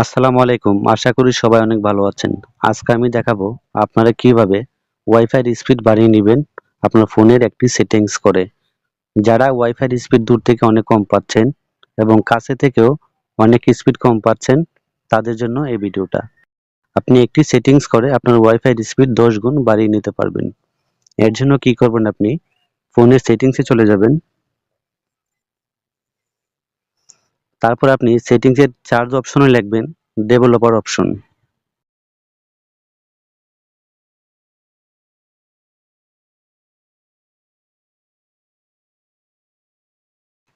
আসসালামু আলাইকুম। আশা করি সবাই অনেক ভালো আছেন। আজকে আমি দেখাবো আপনারা কীভাবে ওয়াইফাই স্পিড বাড়িয়ে নেবেন আপনার ফোনের একটি সেটিংস করে। যারা ওয়াইফাই স্পিড দূর থেকে অনেক কম পাচ্ছেন এবং কাছে থেকেও অনেক স্পিড কম পাচ্ছেন, তাদের জন্য এই ভিডিওটা। আপনি একটি সেটিংস করে আপনার ওয়াইফাই স্পিড দশ গুণ বাড়িয়ে নিতে পারবেন। এর জন্য কি করবেন আপনি? ফোনের সেটিংসে চলে যাবেন। তারপর আপনি সেটিংসের চার্জ অপশনে লিখবেন ডেভেলপার অপশন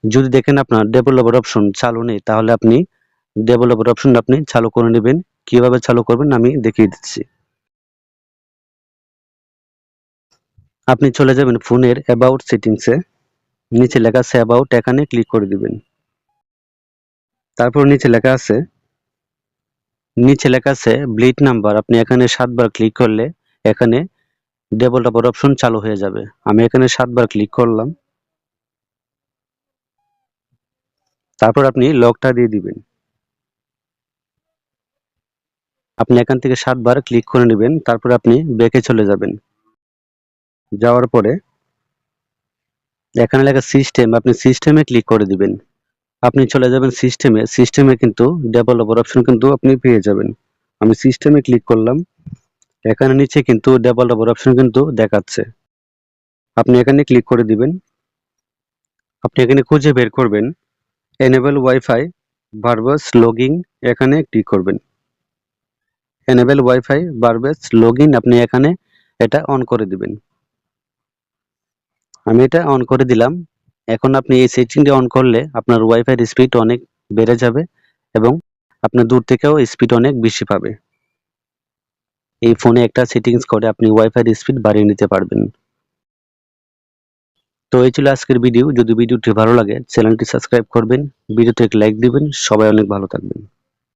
যদি দেখেন আপনার ডেভেলপার অপশন চালু নেই, তাহলে আপনি ডেভেলপার অপশন আপনি চালু করে নেবেন। কীভাবে চালু করবেন আমি দেখিয়ে দিচ্ছি। আপনি চলে যাবেন ফোনের অ্যাবাউট সেটিংসে নিচে লেখা আছে অ্যাবাউট এখানে ক্লিক করে দিবেন। তারপর নিচে লেখা আছে, নিচে লেখা আছে ব্লিড নাম্বার আপনি এখানে সাতবার ক্লিক করলে এখানে ডেবল ডেভেলপার অপশন চালু হয়ে যাবে। আমি এখানে সাতবার ক্লিক করলাম। তারপর আপনি লকটা দিয়ে দিবেন। আপনি এখান থেকে সাতবার ক্লিক করে নেবেন, তারপর আপনি ব্যাকে চলে যাবেন। যাওয়ার পরে এখানে লেখা সিস্টেম আপনি সিস্টেমে ক্লিক করে দিবেন। আপনি চলে যাবেন সিস্টেমে সিস্টেমে কিন্তু ডেভেলপার অপশন কিন্তু আপনি পেয়ে যাবেন। আমি সিস্টেমে ক্লিক করলাম। এখানে নিচে কিন্তু ডেভেলপার অপশন কিন্তু দেখাচ্ছে। আপনি এখানে ক্লিক করে দিবেন। আপনি এখানে খুঁজে বের করবেন। এনেবেল ওয়াইফাই ভার্বাস লগিং এখানে ক্লিক করবেন। এনেবেল ওয়াইফাই ভার্বাস লগইন আপনি এখানে এটা অন করে দিবেন। আমি এটা অন করে দিলাম। এখন আপনি এই সেটিংটি অন করলে আপনার ওয়াইফাই স্পিড অনেক বেড়ে যাবে এবং আপনার দূর থেকেও স্পিড অনেক বেশি পাবে। এই ফোনে একটা সেটিংস করে আপনি ওয়াইফাই স্পিড বাড়িয়ে নিতে পারবেন। তো এই ছিল আজকের ভিডিও যদি ভিডিওটি ভালো লাগে চ্যানেলটি সাবস্ক্রাইব করবেন ভিডিওতে লাইক দিবেন। সবাই অনেক ভালো থাকবেন।